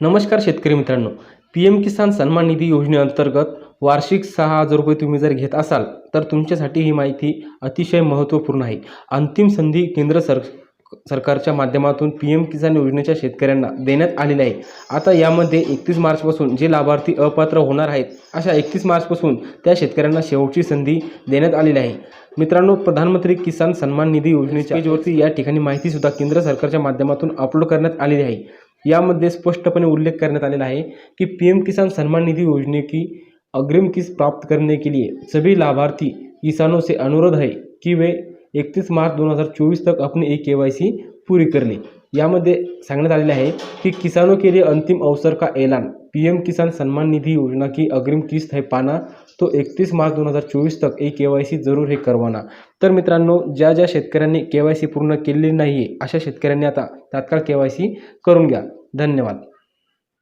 नमस्कार शेतकरी मित्रांनो. पी एम किसान सन्मान निधी योजनेअंतर्गत वार्षिक सहा हजार रुपये तुम्ही जर घेत असाल तर तुमच्यासाठी ही माहिती अतिशय महत्त्वपूर्ण आहे. अंतिम संधी केंद्र सर सरकारच्या माध्यमातून पी एम किसान योजनेच्या शेतकऱ्यांना देण्यात आलेल्या आहे. आता यामध्ये एकतीस मार्चपासून जे लाभार्थी अपात्र होणार आहेत अशा एकतीस मार्चपासून त्या शेतकऱ्यांना शेवटची संधी देण्यात आलेली आहे. मित्रांनो प्रधानमंत्री किसान सन्मान निधी योजनेच्या पेजवरती या ठिकाणी माहितीसुद्धा केंद्र सरकारच्या माध्यमातून अपलोड करण्यात आलेली आहे. यामध्ये स्पष्टपणे उल्लेख करण्यात आलेला आहे की पी एम किसान सन्मान निधि योजने की अग्रिम किस्त प्राप्त करने के लिए सभी लाभार्थी किसानों से अनुरोध है कि वे 31 मार्च 2024 तक अपनी एक के वाय सी पूरी कर लें। यामध्ये सांगण्यात आलेले आहे की किसानों के लिए अंतिम अवसर का ऐलान पीएम किसान सन्मान निधि योजना की अग्रिम किस्त है पाना तो 31 मार्च 2024 तक ए के वाय सी जरूर हे करवाना. तर मित्रांनो ज्या ज्या शेतकऱ्यांनी के वाय सी पूर्ण केलेली नाही आहे अशा शेतकऱ्यांनी आता तात्काळ के वाय सी करून घ्या. धन्यवाद.